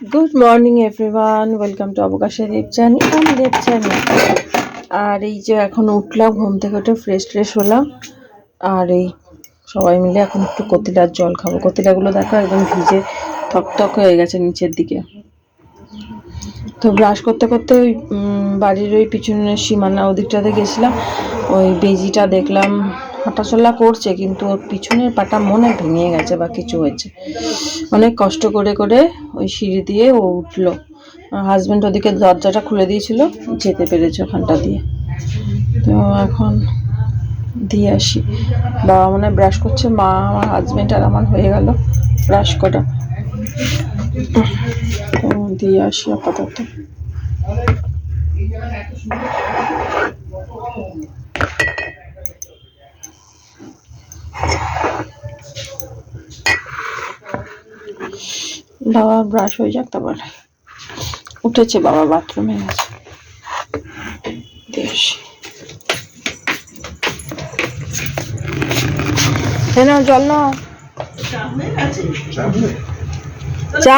Good morning everyone welcome to অবকাশে Debchani আমি দেবচানি আর এই যে এখন উঠলাম, ঘুম থেকে উঠে ফ্রেশ ট্রেশ হলাম। আর এই সবাই মিলে এখন একটু কতিলার জল খাব। কতিলাগুলো দেখো একদম ভিজে থকথক হয়ে গেছে নিচের দিকে। তো ব্রাশ করতে করতে ওই বাড়ির ওই পিছনের সীমানা ওদিকটাতে গেছিলাম। ওই বেজিটা দেখলাম। হাঁটাচলা করছে, কিন্তু ওর পিছনের পাটা মনে ভেঙে গেছে বা কিছু হয়েছে। অনেক কষ্ট করে করে ওই সিঁড়ি দিয়ে ও উঠল। হাজব্যান্ড ওদিকে দরজাটা খুলে দিয়েছিল, যেতে পেরেছে ওখানটা দিয়ে। তো এখন দিয়ে আসি। বাবা মনে ব্রাশ করছে, মা, আমার হাজব্যান্ড আর আমার হয়ে গেল ব্রাশ করা। তো দিয়ে আসি আপাতত। বাবা ব্রাশ হয়ে যাক তারপর উঠেছে বাবা বাথরুমে গেছে। দিয়ে আসি হ্যাঁ না জল না চা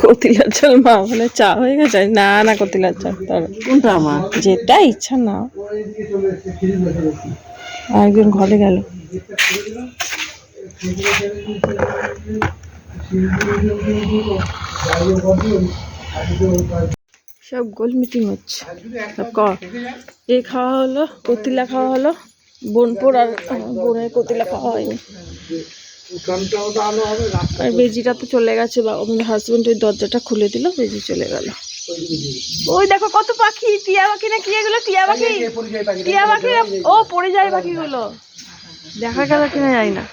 কতিলার জল মা বলে চা হয়ে গেছে। না না কতিলার জল তার কোনটা আমার? যেটা ইচ্ছা না একজন ঘরে গেল। সব গোল মিটিং হচ্ছে। সব ক। এ খাওয়া হলো, কতিলা খাওয়া হলো, বোনপুর আর বোনের কতিলা খাওয়া হয়নি। আর বেজিটা তো চলে গেছে, বা আমাদের হাজবেন্ড ওই দরজাটা খুলে দিল, বেজি চলে গেল। ওই দেখো কত পাখি, টিয়া পাখি না কি এগুলো? টিয়া পাখি? টিয়া পাখি ও, পড়ে যায় পাখিগুলো। দেখা গেল কিনা যায় না।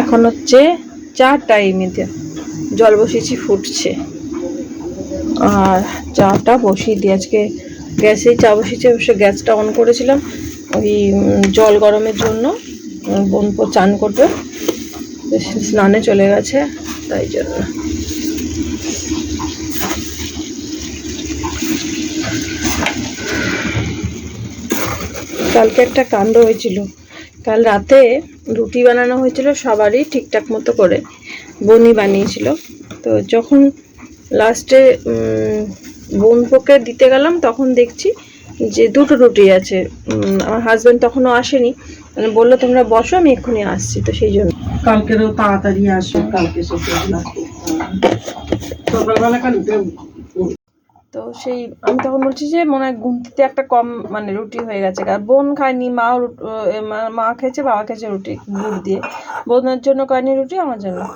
এখন হচ্ছে চা টাইমেতে জল বসিয়েছি, ফুটছে। আর চাটা বসিয়ে দিয়ে আজকে গ্যাসেই চা বসিয়েছি, অবশ্য গ্যাসটা অন করেছিলাম। ওই জল গরমের জন্য বোন চান করবে। স্নানে চলে গেছে, তাই জন্য। কালকে একটা কাণ্ড হয়েছিল। কাল রাতে রুটি বানানো হয়েছিল সবারই ঠিকঠাক মতো করে বনি বানিয়েছিল। তো যখন লাস্টে বোনপোকে দিতে গেলাম তখন দেখছি যে দুটো রুটি আছে। আমার হাজব্যান্ড তখনও আসেনি। মানে বলল তোমরা বসো আমি এক্ষুনি আসছি। তো সেই জন্য। কালকেরও তাড়াতাড়ি আসো কালকে সকালবেলা তো সেই, আমি তখন বলছি যে মনে হয় গুনতিতে একটা কম মানে রুটি হয়ে গেছে। আর বোন খায়নি মা- মা খেয়েছে, বাবা খেয়েছে রুটি গুড় দিয়ে। বোনের জন্য খায়নি রুটি, আমার জন্য।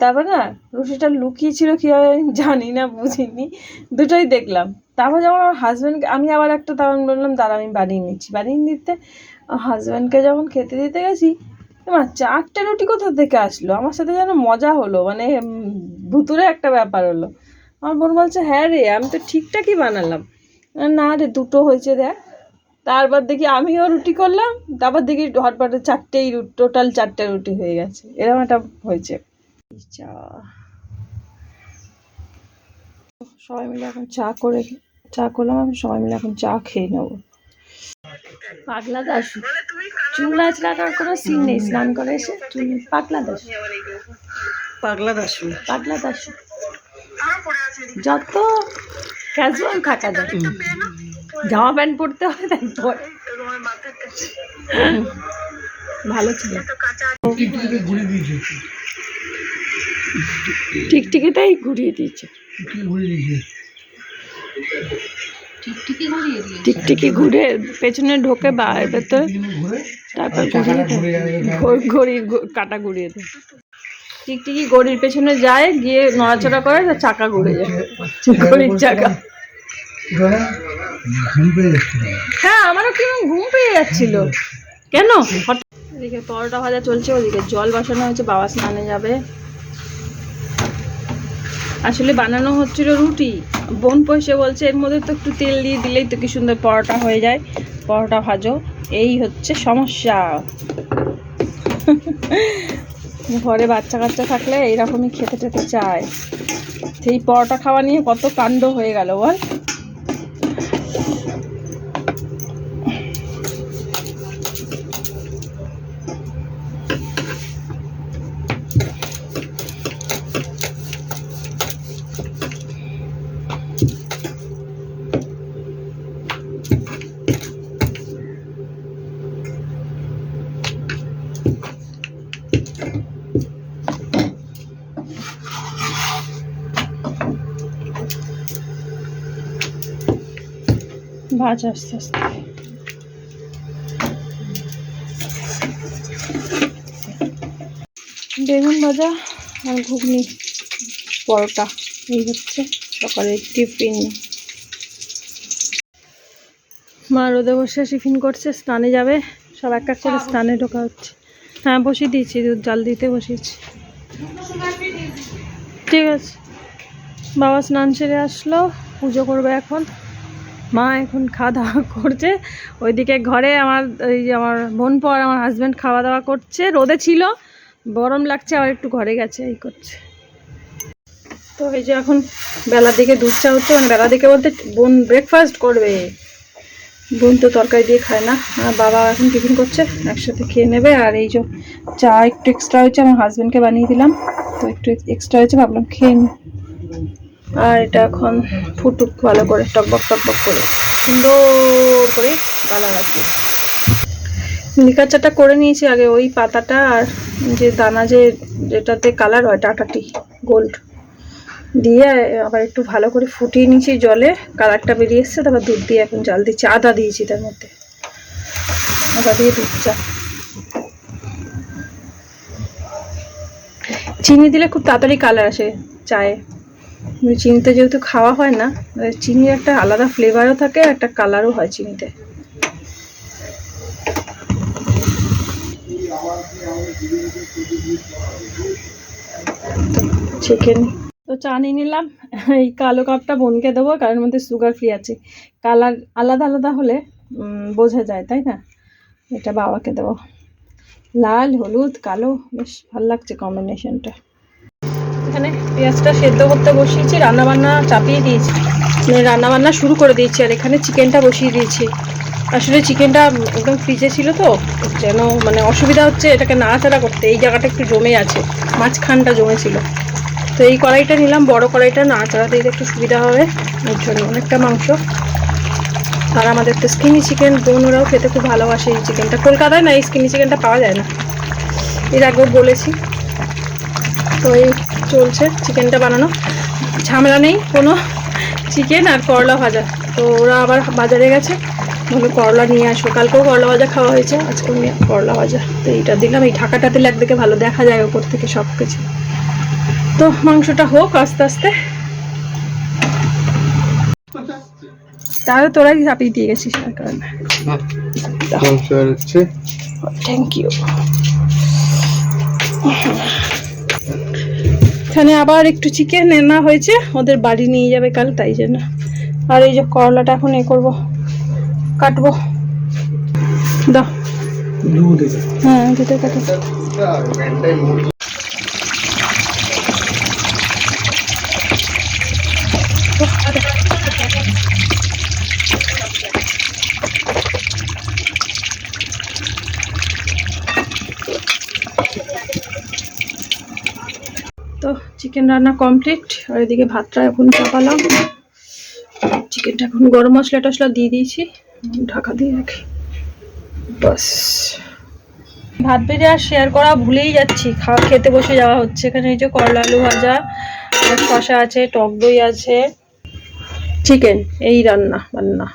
তারপর না, রুটিটা লুকিয়েছিল কীভাবে আমি জানি না, বুঝিনি। দুটোই দেখলাম। তারপর যখন আমার হাজব্যান্ডকে আমি আবার একটা তখন বললাম, দাঁড়া, আমি বানিয়ে নিচ্ছি। বানিয়ে নিতে হাজব্যান্ডকে যখন খেতে দিতে গেছি মা, চারটে রুটি কোথা থেকে আসলো? আমার সাথে যেন মজা হলো মানে ভুতুরে একটা ব্যাপার হলো। আমার বোন বলছে হ্যাঁ রে আমি তো ঠিকঠাকই বানালাম। না রে দুটো হয়েছে দেখ। তারপর দেখি আমিও রুটি করলাম তারপর দেখি হটপটে চারটেই রুটি টোটাল চারটে রুটি হয়ে গেছে। এরকম একটা হয়েছে। চা সবাই মিলে এখন চা করে চা করলাম আমি সবাই মিলে এখন চা খেয়ে নেব। পাগলা দাসু। চুল আঁচড়াটার কোনো সিন নেই। স্নান করে এসে চুল পাগলা দাস। পাগলা দাসু। পাগলা দাসু। যত ক্যাজুয়াল থাকা যায় জামা প্যান্ট পরতে হয় তাই পরে ভালো ছিল। টিকটিকিটাই ঘুরিয়ে দিয়েছে। টিকটিকি ঘুরে পেছনে ঢোকে বা ভেতরে তারপর ঘুরিয়ে ঘড়ির কাটা ঘুরিয়ে দেয়। টিকটিকি গড়ির পেছনে যায়, গিয়ে নড়াচড়া করে, তার চাকা ঘুরে যায়। ঘড়ির চাকা। হ্যাঁ আমারও কেমন ঘুম পেয়ে যাচ্ছিল। কেন? এদিকে পরোটা ভাজা চলছে, ওদিকে জল বসানো হয়েছে, বাবা স্নানে যাবে। আসলে বানানো হচ্ছিল রুটি। বোন পয়সে বলছে, এর মধ্যে তো একটু তেল দিয়ে দিলেই তো কি সুন্দর পরোটা হয়ে যায়। পরোটা ভাজো। এই হচ্ছে সমস্যা। ঘরে বাচ্চা কাচ্চা থাকলে এইরকমই খেতে টেতে চায়। সেই পরোটা খাওয়া নিয়ে কত কাণ্ড হয়ে গেল বল। ভাজ আস্তে আস্তে। বেগুন ভাজা আর ঘুগনি পরোটা এই হচ্ছে সকালের টিফিন। মা রোদে বসে টিফিন করছে স্নানে যাবে। সব এক এক করে স্নানে ঢোকা হচ্ছে। হ্যাঁ বসিয়ে দিয়েছি দুধ জাল দিতে বসিয়েছি। ঠিক আছে। বাবা স্নান সেরে আসলো পুজো করবে এখন। মা এখন খাওয়া দাওয়া করছে। ওইদিকে ঘরে আমার ওই যে আমার বোন পর আমার হাজব্যান্ড খাওয়া দাওয়া করছে। রোদে ছিল, গরম লাগছে, আবার একটু ঘরে গেছে, এই করছে। তো এই যে এখন বেলার দিকে দুধ চা হচ্ছে মানে বেলার দিকে বলতে বোন ব্রেকফাস্ট করবে। বোন তো তরকারি দিয়ে খায় না, আর বাবা এখন টিফিন করছে, একসাথে খেয়ে নেবে। আর এই যে চা একটু এক্সট্রা হয়েছে, আমার হাজব্যান্ডকে বানিয়ে দিলাম। তো একটু এক্সট্রা হয়েছে, ভাবলাম খেয়ে নি। আর এটা এখন ফুটুক ভালো করে, টকবক টকবক করে। সুন্দর করে গালা রাখি লিকার চাটা করে নিয়েছি আগে ওই পাতাটা আর যে দানা যে যেটাতে কালার হয় টাটাটি, গোল্ড। দিয়ে আবার একটু ভালো করে ফুটিয়ে নিয়েছি জলে, কালারটা বেরিয়ে এসছে, তারপর দুধ দিয়ে এখন জাল দিচ্ছি, আদা দিয়েছি তার মধ্যে। আদা দিয়ে দুধ, চা। চিনি দিলে খুব তাড়াতাড়ি কালার আসে চায়ে। চিনিতে যেহেতু খাওয়া হয় না চিনির একটা আলাদা ফ্লেভারও থাকে একটা কালারও হয় চিনিতে। চিকেন তো চা নিয়ে নিলাম। এই কালো কাপটা বোনকে দেবো, কারণ এর মধ্যে সুগার ফ্রি আছে। কালার আলাদা আলাদা হলে বোঝা যায়, তাই না? এটা বাবাকে দেবো। লাল, হলুদ, কালো, বেশ ভালো লাগছে কম্বিনেশনটা এখানে পেঁয়াজটা সেদ্ধ করতে বসিয়েছি, রান্নাবান্না চাপিয়ে দিয়েছি। মানে রান্নাবান্না শুরু করে দিয়েছি আর এখানে চিকেনটা বসিয়ে দিয়েছি। আসলে চিকেনটা একদম ফ্রিজে ছিল তো, যেন মানে অসুবিধা হচ্ছে এটাকে নাড়াচাড়া করতে, এই জায়গাটা একটু জমে আছে, মাঝখানটা জমেছিল তো এই কড়াইটা নিলাম, বড় কড়াইটা নাড়াচাড়া দিতে একটু সুবিধা হবে ওর জন্য অনেকটা মাংস। আর আমাদের তো স্কিনি চিকেন বোন ওরাও খেতে খুব ভালোবাসে এই চিকেনটা কলকাতায় না এই স্কিনি চিকেনটা পাওয়া যায় না? এর আগেও বলেছি। তো এই চলছে চিকেনটা বানানো। ঝামেলা নেই কোনো চিকেন আর করলা ভাজা। তো ওরা আবার বাজারে গেছে বলে করলা নিয়ে আসো। কালকেও করলা ভাজা খাওয়া হয়েছে আজকেও নিয়ে করলা ভাজা। তো এইটা দিলাম এই ঢাকাটা দিলে একদিকে ভালো দেখা যায় ওপর থেকে সব কিছু। তো মাংসটা হোক আস্তে আস্তে। তাহলে তোরাই চাপিয়ে দিয়ে গেছিস তার কারণে। থ্যাংক ইউ এখানে আবার একটু চিকেন এনা হয়েছে ওদের বাড়ি নিয়ে যাবে কাল তাই জন্য। আর এই যে করলাটা এখন এ করব কাটবো। দাও। হ্যাঁ দুটো কাটো তো চিকেন রান্না কমপ্লিট আর এদিকে ভাতটা এখন চাপালাম। চিকেনটা এখন গরম মশলা টশলা দিয়ে দিয়েছি। ঢাকা দিয়ে রাখি। বাস ভাত ভেজে আর শেয়ার করা ভুলেই যাচ্ছি। খাওয়া খেতে বসে যাওয়া হচ্ছে। এখানে এই যে করলা আলু ভাজা, আর শশা আছে, টক দই আছে। চিকেন এই রান্না বান্না